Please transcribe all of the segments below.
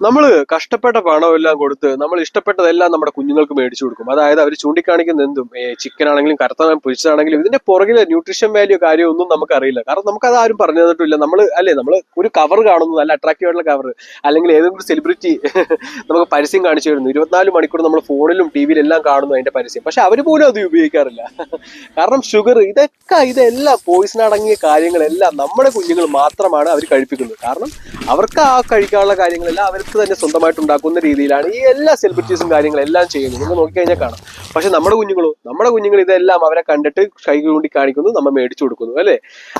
നമ്മൾ കഷ്ടപ്പെട്ട പണമെല്ലാം കൊടുത്ത് നമ്മൾ ഇഷ്ടപ്പെട്ടതെല്ലാം നമ്മുടെ കുഞ്ഞുങ്ങൾക്ക് മേടിച്ചു കൊടുക്കും. അതായത് അവർ ചൂണ്ടിക്കാണിക്കുന്ന എന്തും ചിക്കൻ ആണെങ്കിലും കറുത്തവൻ പൊരിച്ചതാണെങ്കിലും ഇതിന്റെ പുറകിലെ ന്യൂട്രീഷൻ വാല്യൂ കാര്യം ഒന്നും നമുക്കറിയില്ല. കാരണം നമുക്ക് അത് ആരും പറഞ്ഞു തന്നിട്ടില്ല. നമ്മൾ അല്ലേ നമ്മൾ ഒരു കവർ കാണുന്നു നല്ല അട്രാക്റ്റീവ് ആയിട്ടുള്ള കവർ അല്ലെങ്കിൽ ഏതെങ്കിലും സെലിബ്രിറ്റി നമുക്ക് പരസ്യം കാണിച്ചു തരുന്നു. ഇരുപത്തിനാല് മണിക്കൂർ നമ്മൾ ഫോണിലും ടി വിയിലെല്ലാം കാണുന്നു അതിന്റെ പരസ്യം. പക്ഷെ അവർ പോലും അത് ഉപയോഗിക്കാറില്ല. കാരണം ഷുഗർ ഇതൊക്കെ ഇതെല്ലാം പോയിസൺ അടങ്ങിയ കാര്യങ്ങളെല്ലാം നമ്മുടെ കുഞ്ഞുങ്ങൾ മാത്രമാണ് അവർ കഴിപ്പിക്കുന്നത്. കാരണം അവർക്ക് ആ കഴിക്കാനുള്ള കാര്യങ്ങളെല്ലാം അവർക്ക് തന്നെ സ്വന്തമായിട്ട് ഉണ്ടാക്കുന്ന രീതിയിലാണ് ഈ എല്ലാ സെലിബ്രിറ്റീസും കാര്യങ്ങളെല്ലാം ചെയ്യുന്നത്. നിങ്ങൾ നോക്കിക്കഴിഞ്ഞാൽ കാണാം. പക്ഷെ നമ്മുടെ കുഞ്ഞുങ്ങളോ നമ്മുടെ കുഞ്ഞുങ്ങൾ ഇതെല്ലാം അവരെ കണ്ടിട്ട് കൈ ചൂണ്ടി കാണിക്കുന്നു നമ്മൾ മേടിച്ചു കൊടുക്കുന്നു അല്ലേ?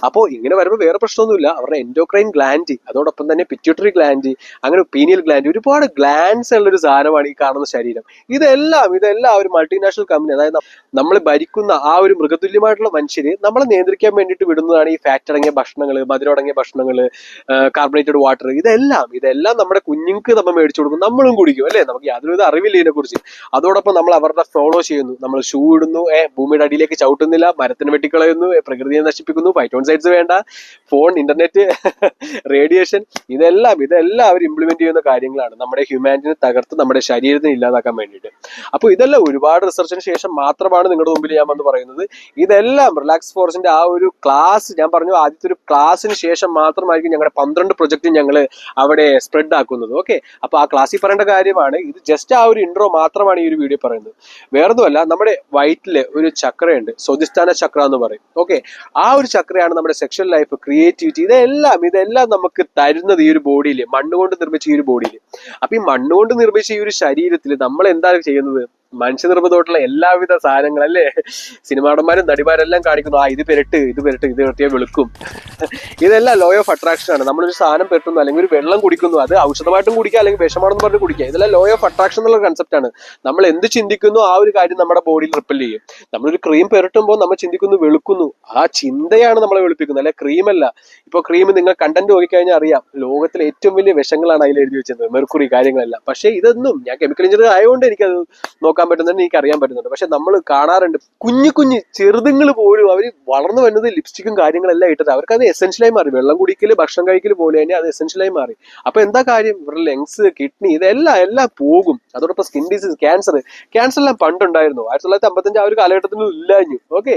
അപ്പോൾ ഇങ്ങനെ വരുമ്പോൾ വേറെ പ്രശ്നമൊന്നുമില്ല. അവരുടെ എൻഡോക്രൈൻ ഗ്ലാൻഡ് അതോടൊപ്പം തന്നെ പിറ്റ്യൂട്ടറി ഗ്ലാൻഡ് അങ്ങനെ പീനിയൽ ഗ്ലാൻഡ് ഒരുപാട് ഗ്ലാൻഡ്സ് ഉള്ള ഒരു സാധനമാണ് ഈ കാണുന്ന ശരീരം. ഇതെല്ലാം ഇതെല്ലാം ഒരു മൾട്ടിനാഷണൽ കമ്പനി അതായത് നമ്മൾ ഭരിക്കുന്ന ആ ഒരു മൃഗതുല്യമായിട്ടുള്ള മനുഷ്യര് നമ്മളെ നിയന്ത്രിക്കാൻ വേണ്ടിയിട്ട് വിടുന്നതാണ് ഈ ഫാറ്റ് അടങ്ങിയ ഭക്ഷണങ്ങൾ മധുരം അടങ്ങിയ ഭക്ഷണങ്ങൾ കാർബണേറ്റഡ് വാട്ടർ ഇതെല്ലാം ഇതെല്ലാം നമ്മുടെ കുഞ്ഞുങ്ങൾക്ക് നമ്മൾ മേടിച്ചു കൊടുക്കും നമ്മളും കുടിക്കും അല്ലേ? നമുക്ക് യാതൊരുവിധ അറിവില്ല ഇതിനെ കുറിച്ച് അതോടൊപ്പം നമ്മൾ അവരുടെ ഫോളോ ചെയ്യുന്നു. നമ്മൾ ഷൂ ഇടുന്നു ഏ ഭൂമിയുടെ അടിയിലേക്ക് ചവിട്ടുന്നില്ല മരത്തിന് വെട്ടിക്കളയുന്നു പ്രകൃതിയെ നശിപ്പിക്കുന്നു ഫൈറ്റോൺസൈഡ്സ് വേണ്ട ഫോൺ ഇന്റർനെറ്റ് റേഡിയേഷൻ ഇതെല്ലാം ഇതെല്ലാം അവർ ഇംപ്ലിമെന്റ് ചെയ്യുന്ന കാര്യങ്ങളാണ്. നമ്മുടെ ഹ്യൂമാനിറ്റിനെ തകർത്ത് നമ്മുടെ ശരീരത്തിനെ ഇല്ലാതാക്കാൻ വേണ്ടിയിട്ട്. അപ്പോൾ ഇതെല്ലാം ഒരുപാട് റിസർച്ചിന് ശേഷം മാത്രമാണ് നിങ്ങളുടെ മുമ്പിൽ ഞാൻ വന്ന് പറയുന്നത്. ഇതെല്ലാം റിലാക്സ് ഫോറസ്റ്റിന്റെ ആ ഒരു ക്ലാസ് ഞാൻ പറഞ്ഞു ആദ്യത്തെ ഒരു ക്ലാസ്സിന് ശേഷം മാത്രമായിരിക്കും ഞങ്ങളുടെ പന്ത്രണ്ട് പ്രൊജക്റ്റ് ഞങ്ങൾ അവിടെ സ്പ്രെഡ് ആക്കുന്നത്. ഓക്കെ അപ്പൊ ആ ക്ലാസ്സിൽ പറയേണ്ട കാര്യമാണ് ഇത് ജസ്റ്റ് ആ ഒരു ഇൻട്രോ മാത്രമാണ് ഈ ഒരു വീഡിയോ പറയുന്നത്. വേറൊന്നുമല്ല നമ്മുടെ വയറ്റിൽ ഒരു ചക്രയുണ്ട് സ്വധിസ്ഥാന ചക്ര എന്ന് പറയും. ഓക്കെ ആ ഒരു ചക്രയാണ് നമ്മുടെ സെക്ഷൽ ലൈഫ് ക്രിയേറ്റിവിറ്റി ഇതെല്ലാം ഇതെല്ലാം നമുക്ക് തരുന്നത് ഈ ഒരു ബോഡിയിൽ മണ്ണുകൊണ്ട് നിർമ്മിച്ച ഈ ഒരു ബോഡിയിൽ അപ്പൊ ഈ മണ്ണുകൊണ്ട് നിർമ്മിച്ച ഈ ഒരു ശരീരത്തിൽ നമ്മൾ എന്താണ് ചെയ്യുന്നത്? മനുഷ്യനിർമ്മിതമായിട്ടുള്ള എല്ലാവിധ സാധനങ്ങൾ അല്ലേ സിനിമാടന്മാരും നടിമാരെല്ലാം കാണിക്കുന്നു. ആ ഇത് പെരട്ട് ഇത് പെരട്ട് ഇത് പെരട്ടിയാൽ വെളുക്കും. ഇതെല്ലാം ലോ ഓഫ് അട്രാക്ഷൻ ആണ്. നമ്മളൊരു സാധനം പെട്ടുന്നു അല്ലെങ്കിൽ ഒരു വെള്ളം കുടിക്കുന്നു അത് ഔഷധമായിട്ടും കുടിക്കുക അല്ലെങ്കിൽ വിഷമാണെന്ന് പറഞ്ഞ് കുടിക്കുക ഇതെല്ലാം ലോ ഓഫ് അട്രാക്ഷൻ എന്നുള്ള കൺസെപ്റ്റ് ആണ്. നമ്മൾ എന്ത് ചിന്തിക്കുന്നു ആ ഒരു കാര്യം നമ്മുടെ ബോഡിയിൽ റിപ്പൽ ചെയ്യും. നമ്മളൊരു ക്രീം പെരട്ടുമ്പോൾ നമ്മൾ ചിന്തിക്കുന്നു വെളുക്കുന്നു. ആ ചിന്തയാണ് നമ്മളെ വെളുപ്പിക്കുന്നത്. അല്ലെ ക്രീം അല്ല. ഇപ്പൊ ക്രീം നിങ്ങൾ കണ്ടന്റ് നോക്കിക്കഴിഞ്ഞാൽ അറിയാം ലോകത്തിലെ ഏറ്റവും വലിയ വിഷങ്ങളാണ് അതിൽ എഴുതി വെച്ചത് മെർക്കുറി കാര്യങ്ങളെല്ലാം. പക്ഷേ ഇതൊന്നും ഞാൻ കെമിക്കൽ എഞ്ചിനീയർ ആയതുകൊണ്ട് എനിക്കത് നോക്കാൻ പറ്റുന്നുണ്ട് എനിക്ക് അറിയാൻ പറ്റുന്നുണ്ട്. പക്ഷെ നമ്മൾ കാണാറുണ്ട് കുഞ്ഞു കുഞ്ഞു ചെറുതുങ്ങൾ പോലും അവർ വളർന്നു വരുന്നത് ലിപ്സ്റ്റിക്കും കാര്യങ്ങളെല്ലാം ഇട്ടത് അവർക്ക് അത് എസെൻഷ്യലായി മാറി. വെള്ളം കുടിക്കൽ ഭക്ഷണം കഴിക്കൽ പോലെ തന്നെ അത് എസെൻഷ്യലായി മാറി. അപ്പൊ എന്താ കാര്യം? ഇവരുടെ ലെങ്സ് കിഡ്നി ഇതെല്ലാം എല്ലാം പോകും. അതോടൊപ്പം സ്കിൻ ഡിസീസ് ക്യാൻസർ ക്യാൻസർ എല്ലാം പണ്ടുണ്ടായിരുന്നു. ആയിരത്തി തൊള്ളായിരത്തി അമ്പത്തഞ്ച് ആ ഒരു കാലഘട്ടത്തിൽ ഇല്ലാഞ്ഞു. ഓക്കെ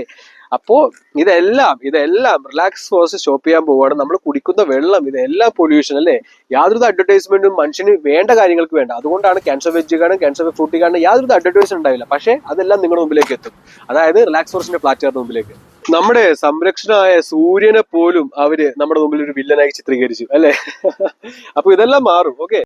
അപ്പോ ഇതെല്ലാം ഇതെല്ലാം റിലാക്സ് ഫോഴ്സ് ഷോപ്പ് ചെയ്യാൻ പോവുകയാണ്. നമ്മൾ കുടിക്കുന്ന വെള്ളം ഇതെല്ലാം പൊല്യൂഷൻ അല്ലേ? യാതൊരു അഡ്വർടൈസ്മെന്റും മനുഷ്യന് വേണ്ട കാര്യങ്ങൾക്ക് വേണ്ട. അതുകൊണ്ടാണ് ക്യാൻസർ വെജ് കാണും ക്യാൻസർ ഫ്രൂട്ടി കാണും യാതൊരു അഡ്വർടൈസ്മെന്റ് ഉണ്ടാവില്ല. പക്ഷേ അതെല്ലാം നിങ്ങളുടെ മുമ്പിലേക്ക് എത്തും. അതായത് റിലാക്സ് ഫോഴ്സിന്റെ പ്ലാറ്റ്ഫോമിന്റെ മുമ്പിലേക്ക്. നമ്മുടെ സംരക്ഷണമായ സൂര്യനെ പോലും അവർ നമ്മുടെ മുമ്പിൽ ഒരു വില്ലനായി ചിത്രീകരിച്ചു അല്ലേ? അപ്പൊ ഇതെല്ലാം മാറും ഓക്കെ